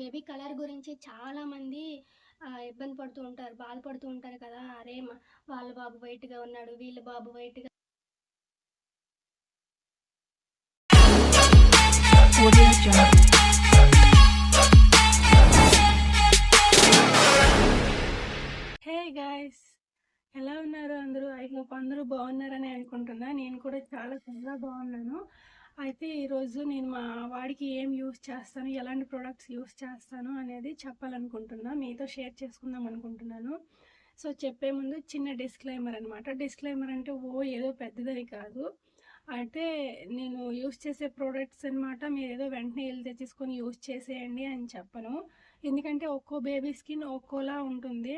Baby colour గురించి చాలామంది ఇబ్బంది పడుతూ ఉంటారు బాధపడుతూ ఉంటారు కదా. అరే వాళ్ళ బాబు వైట్గా ఉన్నాడు వీళ్ళ బాబు వైట్గా గా హే గాయస్ ఎలా ఉన్నారు అందరూ? ఐ హోప్ అందరూ బాగున్నారని అనుకుంటున్నా. నేను కూడా చాలా చాలా బాగున్నాను. అయితే ఈరోజు నేను మా వాడికి ఏం యూస్ చేస్తాను ఎలాంటి ప్రోడక్ట్స్ యూస్ చేస్తాను అనేది చెప్పాలనుకుంటున్నా. మీతో షేర్ చేసుకుందాం అనుకుంటున్నాను. సో చెప్పే ముందు చిన్న డిస్క్లైమర్ అనమాట డిస్క్లైమర్ అంటే ఓ ఏదో పెద్దదని కాదు. అయితే నేను యూస్ చేసే ప్రోడక్ట్స్ అనమాట మీరు ఏదో వెంటనే వెళ్ళి తెచ్చేసుకొని యూస్ చేసేయండి అని చెప్పను. ఎందుకంటే ఒక్కో బేబీ స్కిన్ ఒక్కోలా ఉంటుంది.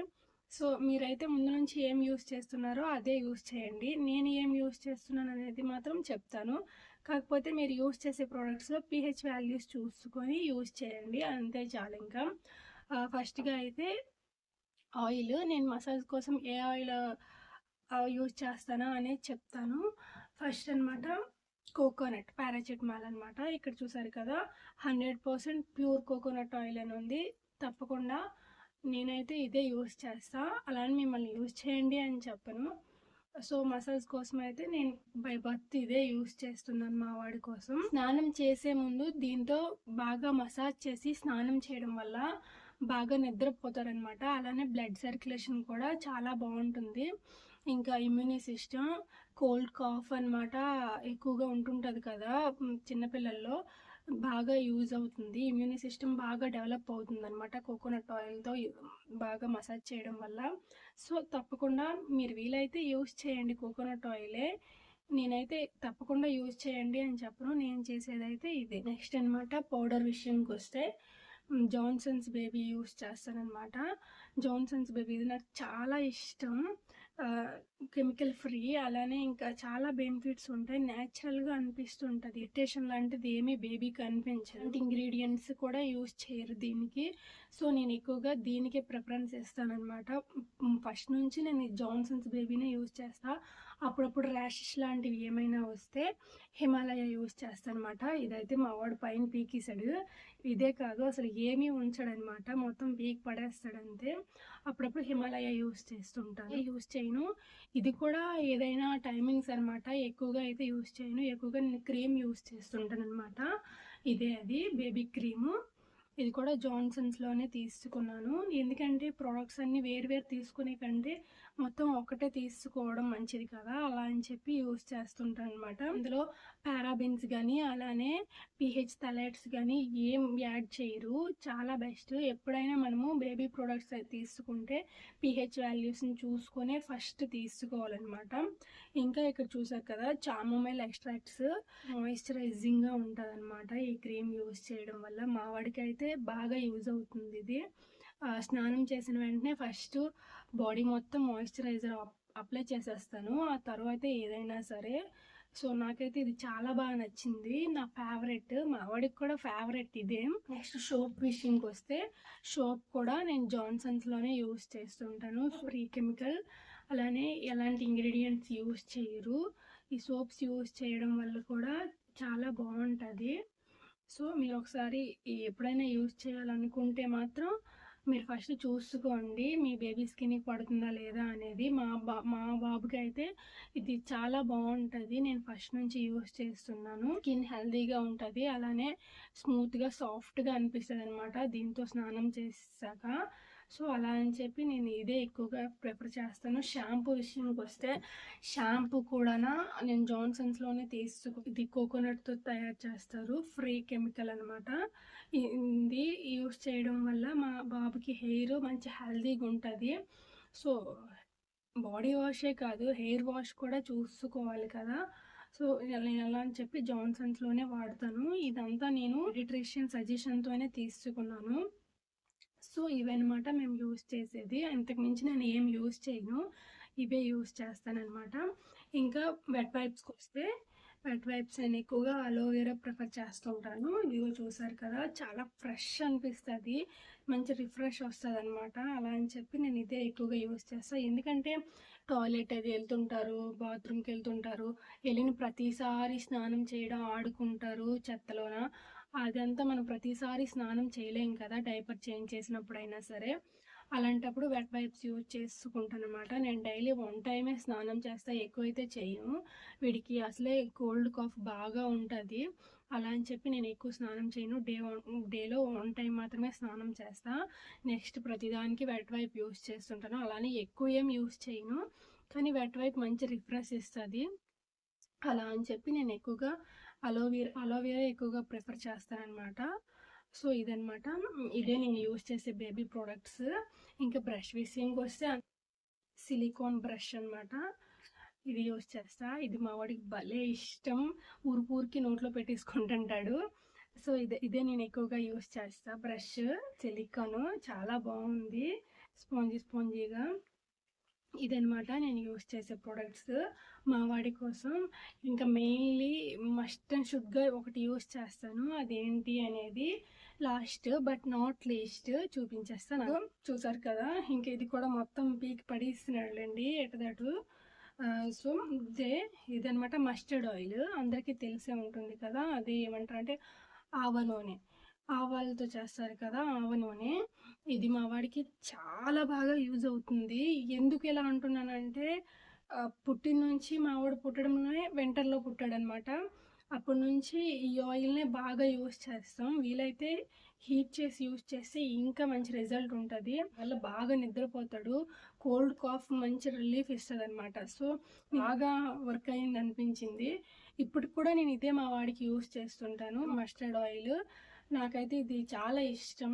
సో మీరైతే ముందు నుంచి ఏం యూస్ చేస్తున్నారో అదే యూస్ చేయండి. నేను ఏం యూస్ చేస్తున్నాను అనేది మాత్రం చెప్తాను. కాకపోతే మీరు యూస్ చేసే ప్రోడక్ట్స్లో పిహెచ్ వాల్యూస్ చూసుకొని యూస్ చేయండి. అంతే చాలు ఇంకా. ఫస్ట్గా అయితే ఆయిల్. నేను మసాజ్ కోసం ఏ ఆయిల్ యూజ్ చేస్తానా అనేది చెప్తాను. ఫస్ట్ అనమాట కోకోనట్ పారాచెటమాల్ అనమాట ఇక్కడ చూసారు కదా hundred percent pure coconut oil అని ఉంది. తప్పకుండా నేనైతే ఇదే యూస్ చేస్తా. అలానే మిమ్మల్ని యూస్ చేయండి అని చెప్పను. సో మసాజ్ కోసం అయితే నేను బై బర్త్ ఇదే యూస్ చేస్తున్నాను మా వాడి కోసం. స్నానం చేసే ముందు దీంతో బాగా మసాజ్ చేసి స్నానం చేయడం వల్ల బాగా నిద్రపోతారనమాట. అలానే బ్లడ్ సర్క్యులేషన్ కూడా చాలా బాగుంటుంది. ఇంకా ఇమ్యూనీ సిస్టమ్ కోల్డ్ కాఫ్ అన్నమాట ఎక్కువగా ఉంటుంటుంది కదా చిన్నపిల్లల్లో బాగా యూజ్ అవుతుంది. ఇమ్యూని సిస్టమ్ బాగా డెవలప్ అవుతుంది అనమాట కోకోనట్ ఆయిల్తో బాగా మసాజ్ చేయడం వల్ల. సో తప్పకుండా మీరు వీలైతే యూజ్ చేయండి కోకోనట్ ఆయిలే. నేనైతే తప్పకుండా యూజ్ చేయండి అని చెప్పను. నేను చేసేదైతే ఇది. నెక్స్ట్ అన్నమాట పౌడర్ విషయంకి వస్తే జాన్సన్స్ బేబీ యూస్ చేస్తానన్నమాట. జాన్సన్స్ బేబీ ఇది నాకు చాలా ఇష్టం. కెమికల్ ఫ్రీ అలానే ఇంకా చాలా బెనిఫిట్స్ ఉంటాయి. న్యాచురల్గా అనిపిస్తుంటుంది. ఇరిటేషన్ లాంటిది ఏమీ బేబీకి అనిపించదు. ఇంగ్రీడియంట్స్ కూడా యూజ్ చేయరు దీనికి. సో నేను ఎక్కువగా దీనికే ప్రిఫరెన్స్ ఇస్తానమాట ఫస్ట్ నుంచి నేను జాన్సన్స్ బేబీనే యూజ్ చేస్తా. అప్పుడప్పుడు ర్యాషెస్ లాంటివి ఏమైనా వస్తే హిమాలయ యూజ్ చేస్తానమాట ఇదైతే మా వాడు పైన పీకేసాడు ఇదే కాదు అసలు ఏమీ ఉంచాడనమాట. మొత్తం పీక్ పడేస్తాడు అంతే అప్పుడప్పుడు హిమాలయ యూస్ చేస్తుంటాను యూస్ చేయను. ఇది కూడా ఏదైనా టైమింగ్స్ అనమాట. ఎక్కువగా అయితే యూస్ చేయను. ఎక్కువగా నేను క్రీమ్ యూస్ చేస్తుంటాను అనమాట ఇదే అది బేబీ క్రీము. ఇది కూడా జాన్సన్స్లోనే తీసుకున్నాను. ఎందుకంటే ప్రోడక్ట్స్ అన్నీ వేరు వేరు తీసుకునే కంటే మొత్తం ఒకటే తీసుకోవడం మంచిది కదా? అలా అని చెప్పి యూస్ చేస్తుంటాను అనమాట అందులో పారాబిన్స్ కానీ అలానే పిహెచ్ థలైట్స్ కానీ ఏం యాడ్ చేయరు. చాలా బెస్ట్. ఎప్పుడైనా మనము బేబీ ప్రోడక్ట్స్ తీసుకుంటే పిహెచ్ వాల్యూస్ని చూసుకొని ఫస్ట్ తీసుకోవాలన్నమాట. ఇంకా ఇక్కడ చూసారు కదా చామోమైల్ ఎక్స్ట్రాక్ట్స్ మాయిశ్చరైజింగ్గా ఉంటుంది అనమాట ఈ క్రీమ్ యూస్ చేయడం వల్ల. మా వాడికి అయితే బాగా యూజ్ అవుతుంది ఇది. స్నానం చేసిన వెంటనే ఫస్ట్ బాడీ మొత్తం మాయిశ్చరైజర్ అప్లై చేసేస్తాను. ఆ తర్వాత ఏదైనా సరే సో నాకైతే ఇది చాలా బాగా నచ్చింది. నా ఫేవరెట్ మా వాడికి కూడా ఫేవరెట్ ఇదే. నెక్స్ట్ సోప్ విషయంకి వస్తే సోప్ కూడా నేను జాన్సన్స్లోనే యూస్ చేస్తుంటాను ఫ్రీ కెమికల్ అలానే ఎలాంటి ఇంగ్రీడియంట్స్ యూస్ చేయరు. ఈ సోప్స్ యూస్ చేయడం వల్ల కూడా చాలా బాగుంటుంది. సో మీరు ఒకసారి ఎప్పుడైనా యూస్ చేయాలనుకుంటే మాత్రం మీరు ఫస్ట్ చూసుకోండి మీ బేబీ స్కిన్కి పడుతుందా లేదా అనేది. మా బా మా బాబుకి అయితే ఇది చాలా బాగుంటుంది. నేను ఫస్ట్ నుంచి యూస్ చేస్తున్నాను. స్కిన్ హెల్దీగా ఉంటుంది. అలానే స్మూత్గా సాఫ్ట్గా అనిపిస్తుంది అనమాట దీంతో స్నానం చేసాక. సో అలా అని చెప్పి నేను ఇదే ఎక్కువగా ప్రిఫర్ చేస్తాను. షాంపూ విషయానికి వస్తే షాంపూ కూడా నేను జాన్సన్స్లోనే తీసుకు ఇది కోకోనట్తో తయారు చేస్తారు. ఫ్రీ కెమికల్ అనమాట ఇది యూస్ చేయడం వల్ల మా బాబుకి హెయిర్ మంచి హెల్తీగా ఉంటుంది. సో బాడీ వాషే కాదు హెయిర్ వాష్ కూడా చూసుకోవాలి కదా. సో నేను ఎలా అని చెప్పి జాన్సన్స్లోనే వాడతాను. ఇదంతా నేను న్యూట్రిషన్ సజెషన్తోనే తీసుకున్నాను సో ఇవన్నమాట మేము యూస్ చేసేది. అంతకు మించి నేను ఏం యూస్ చేయను. ఇవే యూస్ చేస్తానమాట ఇంకా వెట్ వైప్స్కి వస్తే వెట్ వైప్స్ నేను ఎక్కువగా అలోవెరా ప్రిఫర్ చేస్తుంటాను ఇదిగో చూసారు కదా చాలా ఫ్రెష్ అనిపిస్తుంది. మంచి రిఫ్రెష్ వస్తుంది అనమాట అలా అని చెప్పి నేను ఇదే ఎక్కువగా యూస్ చేస్తాను ఎందుకంటే టాయిలెట్ అది వెళ్తుంటారు బాత్రూమ్కి వెళ్తుంటారు. వెళ్ళిన ప్రతిసారి స్నానం చేయడం ఆడుకుంటారు చెత్తలోన. అదంతా మనం ప్రతిసారి స్నానం చేయలేం కదా డైపర్ చేంజ్ చేసినప్పుడైనా సరే. అలాంటప్పుడు వెట్ వైప్స్ యూజ్ చేసుకుంటాను అనమాట నేను డైలీ వన్ టైమే స్నానం చేస్తా ఎక్కువైతే చేయను. వీడికి అసలే కోల్డ్ కాఫ్ బాగా ఉంటుంది. అలా అని చెప్పి నేను ఎక్కువ స్నానం చేయను. డే వన్ డేలో వన్ టైం మాత్రమే స్నానం చేస్తా. నెక్స్ట్ ప్రతిదానికి వెట్ వైప్ యూజ్ చేస్తుంటాను. అలానే ఎక్కువ ఏం యూజ్ చేయను. కానీ వెట్ వైప్ మంచి రిఫ్రెష్ ఇస్తుంది. అలా అని చెప్పి నేను ఎక్కువగా అలోవీరా అలోవీరా ఎక్కువగా ప్రిఫర్ చేస్తానన్నమాట. సో ఇదనమాట ఇదే నేను యూస్ చేసే బేబీ ప్రోడక్ట్స్. ఇంకా బ్రష్ విషయంకి వస్తే సిలికాన్ బ్రష్ అన్నమాట. ఇది యూస్ చేస్తా. ఇది మా వాడికి భలే ఇష్టం. ఊరికి ఊరికి నోట్లో పెట్టేసుకుంటుంటాడు. సో ఇదే ఇదే నేను ఎక్కువగా యూస్ చేస్తా. బ్రష్ సిలికాన్ చాలా బాగుంది. స్పాంజీ స్పాంజీగా. ఇదనమాట నేను యూస్ చేసే ప్రొడక్ట్స్. మా వాడి కోసం ఇంకా మెయిన్లీ మస్ట్ అండ్ షుడ్గా ఒకటి యూస్ చేస్తాను. అదేంటి అనేది లాస్ట్ బట్ నాట్ లీస్ట్ చూపించేస్తాను. చూసారు కదా ఇంకా ఇది కూడా మొత్తం పీక్ పడేస్తున్నాడులేండి ఎటదటు సో ఇదే ఇదనమాట మస్టర్డ్ ఆయిల్. అందరికీ తెలిసే ఉంటుంది కదా అది ఏమంటారు అంటే ఆవ నూనె ఆవాలతో చేస్తారు కదా ఆవ నూనె. ఇది మా వాడికి చాలా బాగా యూజ్ అవుతుంది. ఎందుకు ఇలా అంటున్నానంటే పుట్టిన నుంచి మా వాడు పుట్టడంలోనే వెంటర్లో పుట్టాడనమాట. అప్పటి నుంచి ఈ ఆయిల్నే బాగా యూస్ చేస్తాం. వీలైతే హీట్ చేసి యూస్ చేస్తే ఇంకా మంచి రిజల్ట్ ఉంటుంది. వల్ల బాగా నిద్రపోతాడు. కోల్డ్ కాఫ్ మంచి రిలీఫ్ ఇస్తుంది అనమాట సో బాగా వర్క్ అయింది అనిపించింది ఇప్పుడు కూడా నేను ఇదే మా వాడికి యూస్ చేస్తుంటాను. Mustard oil. నాకైతే ఇది చాలా ఇష్టం.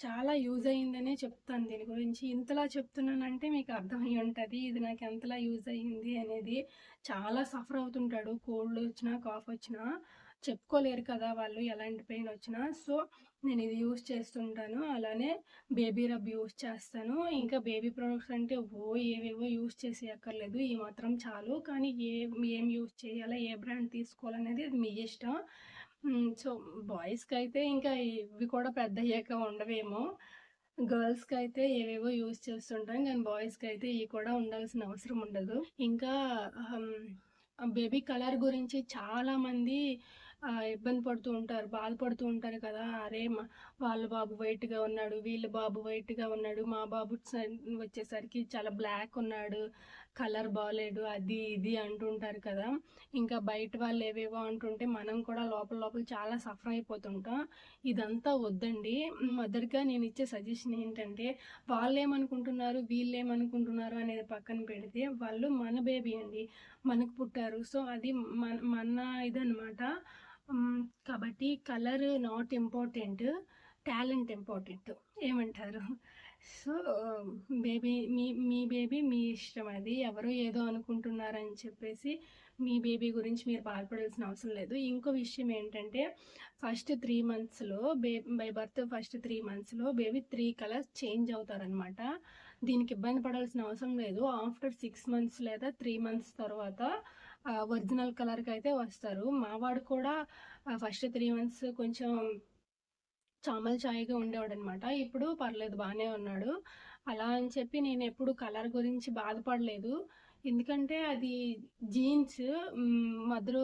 చాలా యూజ్ అయ్యిందనే చెప్తాను దీని గురించి. ఇంతలా చెప్తున్నానంటే మీకు అర్థమై ఉంటుంది. ఇది నాకు ఎంతలా యూజ్ అయ్యింది అనేది చాలా సఫర్ అవుతుంటాడు. కోల్డ్ వచ్చినా కాఫ్ వచ్చినా. చెప్పుకోలేరు కదా వాళ్ళు ఎలాంటి పెయిన్ వచ్చినా. సో నేను ఇది యూస్ చేస్తుంటాను. అలానే బేబీ రబ్ యూస్ చేస్తాను. ఇంకా బేబీ ప్రొడక్ట్స్ అంటే ఓ ఏవేవో యూజ్ చేసి అక్కర్లేదు ఈ మాత్రం చాలు. కానీ ఏ ఏం యూజ్ చేయాలా ఏ బ్రాండ్ తీసుకోవాలనేది అది మీ ఇష్టం. సో బాయ్స్కి అయితే ఇంకా ఇవి కూడా పెద్ద అయ్యాక ఉండవేమో. గర్ల్స్కి అయితే ఏవేవో యూజ్ చేస్తుంటాం. కానీ బాయ్స్కి అయితే ఇవి కూడా ఉండాల్సిన అవసరం ఉండదు. ఇంకా బేబీ కలర్ గురించి చాలామంది ఇబ్బంది పడుతూ ఉంటారు. బాధపడుతూ ఉంటారు కదా. అరే మా- వాళ్ళ బాబు వైట్గా ఉన్నాడు వీళ్ళ బాబు వైట్గా ఉన్నాడు మా బాబు స- వచ్చేసరికి చాలా బ్లాక్ ఉన్నాడు కలర్ బాగాలేడు అది ఇది అంటుంటారు కదా. ఇంకా బయట వాళ్ళు ఏవేవో అంటుంటే మనం కూడా లోపల లోపల చాలా సఫర్ అయిపోతుంటాం. ఇదంతా వద్దండి. మొదటిగా నేను ఇచ్చే సజెషన్ ఏంటంటే వాళ్ళు ఏమనుకుంటున్నారు వీళ్ళు ఏమనుకుంటున్నారు అనేది పక్కన పెడితే వాళ్ళు మన బేబీ అండి. మనకు పుట్టారు. సో అది మన మన ఇదనమాట కాబట్టి colour not important talent important. ఏమంటారు? సో బేబీ మీ మీ బేబీ మీ ఇష్టం అది. ఎవరు ఏదో అనుకుంటున్నారని చెప్పేసి మీ బేబీ గురించి మీరు బాధపడాల్సిన అవసరం లేదు. ఇంకో విషయం ఏంటంటే ఫస్ట్ త్రీ మంత్స్లో బే బై బర్త్ ఫస్ట్ త్రీ మంత్స్లో బేబీ త్రీ కలర్స్ చేంజ్ అవుతారనమాట దీనికి ఇబ్బంది పడాల్సిన అవసరం లేదు. ఆఫ్టర్ సిక్స్ మంత్స్ లేదా త్రీ మంత్స్ తర్వాత ఒరిజినల్ కలర్కి అయితే వస్తారు మావాడు కూడా ఫస్ట్ త్రీ మంత్స్ కొంచెం చామల్ చాయగా ఉండేవాడు అనమాట ఇప్పుడు పర్లేదు బాగానే ఉన్నాడు. అలా అని చెప్పి నేను ఎప్పుడు కలర్ గురించి బాధపడలేదు. ఎందుకంటే అది జీన్స్ మదరు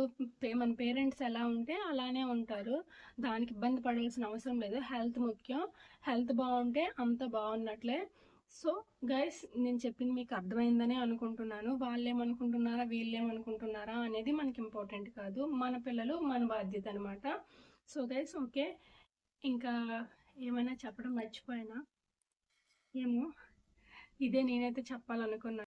మన పేరెంట్స్ ఎలా ఉంటే అలానే ఉంటారు. దానికి ఇబ్బంది పడాల్సిన అవసరం లేదు. హెల్త్ ముఖ్యం. హెల్త్ బాగుంటే అంత బాగున్నట్లే. సో గైస్ నేను చెప్పింది మీకు అర్థమైందని అనుకుంటున్నాను. వాళ్ళు ఏమనుకుంటున్నారా వీళ్ళు ఏమనుకుంటున్నారా అనేది మనకి ఇంపార్టెంట్ కాదు. మన పిల్లలు మన బాధ్యత అనమాట సో గైస్ ఓకే. ఇంకా ఏమైనా చెప్పడం మర్చిపోయినా? ఏమో ఇదే నేనైతే చెప్పాలనుకున్నాను